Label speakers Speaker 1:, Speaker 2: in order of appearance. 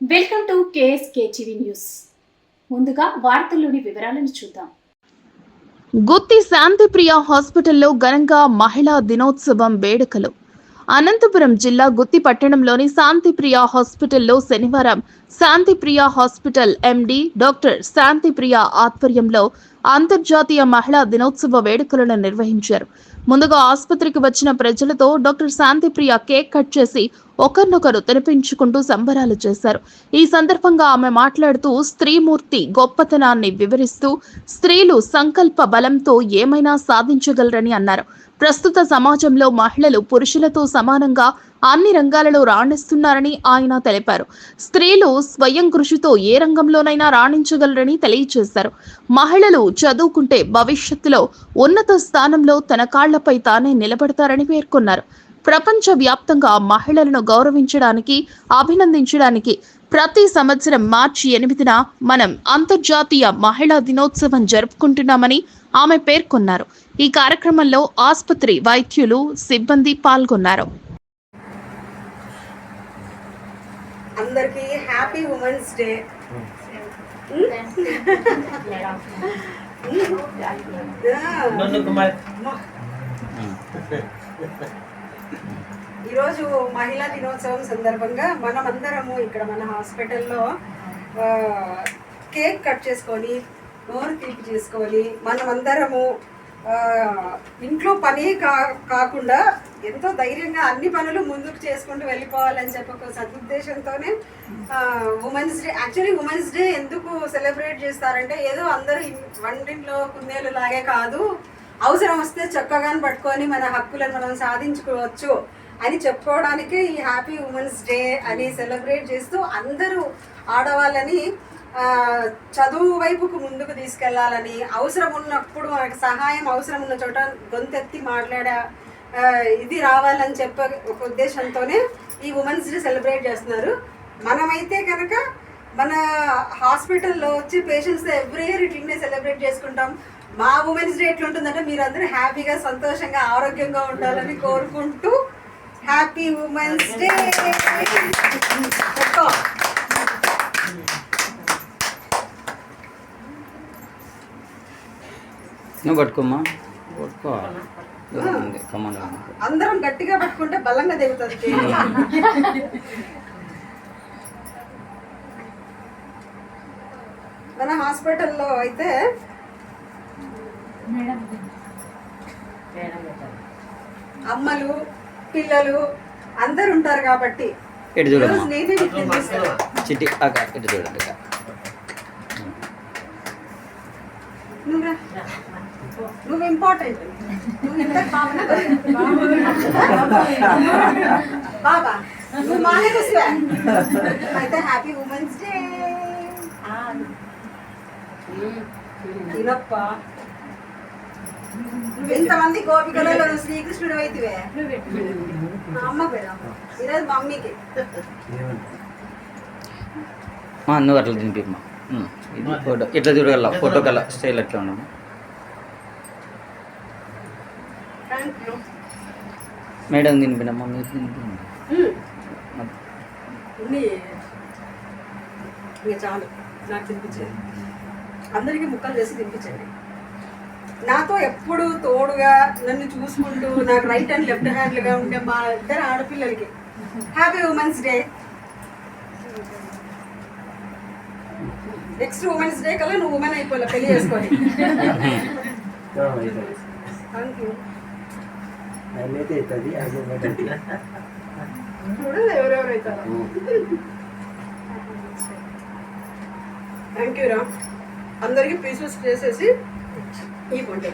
Speaker 1: Welcome to KSK TV news. ముందుగా వార్తల్లోని వివరాలను చూద్దాం.
Speaker 2: గుత్తి శాంతిప్రియ హాస్పిటల్లో ఘనంగా మహిళా దినోత్సవం వేడుకలు. అనంతపురం జిల్లా గుత్తి పట్టణంలోని శాంతిప్రియ హాస్పిటల్లో శనివారం Shantipriya hospital MD doctor Shantipriya ఆధ్వర్యంలో అంతర్జాతీయ మహిళా దినోత్సవ వేడుకలను నిర్వహించారు. ముందుగా ఆసుపత్రికి వచ్చిన ప్రజలతో డాక్టర్ శాంతిప్రియ కేక్ కట్ చేసి ఒకరినొకరు తినిపించుకుంటూ సంబరాలు చేశారు. ఈ సందర్భంగా ఆమె మాట్లాడుతూ స్త్రీమూర్తి గొప్పతనాన్ని వివరిస్తూ స్త్రీలు సంకల్ప బలంతో ఏమైనా సాధించగలరని అన్నారు. ప్రస్తుత సమాజంలో మహిళలు పురుషులతో సమానంగా అన్ని రంగాలలో రాణిస్తున్నారని ఆయన తెలిపారు. స్త్రీలు స్వయం కృషితో ఏ రంగంలోనైనా రాణించగలరని తెలియజేశారు మహిళలు చదువుకుంటే భవిష్యత్తులో ఉన్నత స్థానంలో తన కాళ్ళపై తానే నిలబడతారని పేర్కొన్నారు. ప్రపంచ వ్యాప్తంగా మహిళలను గౌరవించడానికి అభినందించడానికి ప్రతి సంవత్సరం మార్చి ఎనిమిదిన మనం అంతర్జాతీయ మహిళా దినోత్సవం జరుపుకుంటున్నామని ఆమె పేర్కొన్నారు. ఈ కార్యక్రమంలో ఆసుపత్రి వైద్యులు సిబ్బంది పాల్గొన్నారు.
Speaker 3: అందరికి హ్యాపీ ఉమెన్స్ డే. ఈరోజు మహిళా దినోత్సవం సందర్భంగా మనమందరము ఇక్కడ మన హాస్పిటల్లో కేక్ కట్ చేసుకొని నోరు తీపి చేసుకొని మనమందరము ఇంట్లో పని కా కాకుండా ఎంతో ధైర్యంగా అన్ని పనులు ముందుకు చేసుకుంటూ వెళ్ళిపోవాలని చెప్పి ఒక సదుద్దేశంతోనే women's day actually women's day ఎందుకు సెలబ్రేట్ చేస్తారంటే ఏదో అందరూ వంటింట్లో కుందేలు లాగే కాదు అవసరం వస్తే చక్కగాని పట్టుకొని మన హక్కులను మనం సాధించుకోవచ్చు అని చెప్పుకోవడానికి ఈ హ్యాపీ ఉమెన్స్ డే అని సెలబ్రేట్ చేస్తూ అందరూ ఆడవాళ్ళని చదువు వైపుకు ముందుకు తీసుకెళ్ళాలని అవసరం ఉన్నప్పుడు మనకు సహాయం అవసరం ఉన్న చోట గొంతెత్తి మాట్లాడే ఇది రావాలని చెప్పే ఒక ఉద్దేశంతోనే ఈ ఉమెన్స్ డే సెలబ్రేట్ చేస్తున్నారు. మనమైతే కనుక మన హాస్పిటల్లో వచ్చి పేషెంట్స్ ఎవ్రీ ఇయర్ ఇట్లనే సెలబ్రేట్ చేసుకుంటాం. మా ఉమెన్స్ డే ఎట్లుంటుందంటే అందరూ హ్యాపీగా సంతోషంగా ఆరోగ్యంగా ఉండాలని కోరుకుంటూ హ్యాపీ ఉమెన్స్ డే.
Speaker 4: నువ్వు పట్టుకోమ్మా. పట్టుకో.
Speaker 3: అందరం గట్టిగా పట్టుకుంటే బలంగా దిగుతుంది. మన హాస్పిటల్లో అయితే అమ్మలు పిల్లలు అందరు ఉంటారు కాబట్టి.
Speaker 4: చిట్టి చూడండి అక్క.
Speaker 3: నువ్వు ఇంపార్టెంట్ నువ్వు బాబా నువ్వు మానే వస్తువా అయితే హ్యాపీ ఉమెన్స్ డే తినప్ప. నువ్వు ఎంతమంది గోపికలలో నువ్వు శ్రీకృష్ణుడు అయితివే. మా అమ్మ పేరు ఈరోజు మమ్మీకి.
Speaker 4: మా నువ్వు అట్లా తినిపిమ్మా ఉమ్, ఇది ఫోటో. ఇట్లా చూడగల ఫోటో కల స్టైల్ ఎట్లా ఉండదు
Speaker 3: థ్యాంక్ యూ
Speaker 4: మేడం తినిపినమ్మా మీరు తినిపించండి
Speaker 3: ఉన్ని ఇంకా చాలు. నాకు తినిపించేది అందరికీ ముక్కలు చేసి తినిపించండి. నాతో ఎప్పుడు తోడుగా నన్ను చూసుకుంటూ నాకు రైట్ అండ్ లెఫ్ట్ హ్యాండ్లుగా ఉండే మా ఇద్దరు ఆడపిల్లలకి. Happy women's day next women's day కల్లా నువ్వు ఉమెన్ అయిపోలే పెళ్ళి చేసుకొని థ్యాంక్ యూ ఎవరెవరు అవుతారో థ్యాంక్ యూ రా అందరికి పీసెస్ చేసేసి ఈ పంట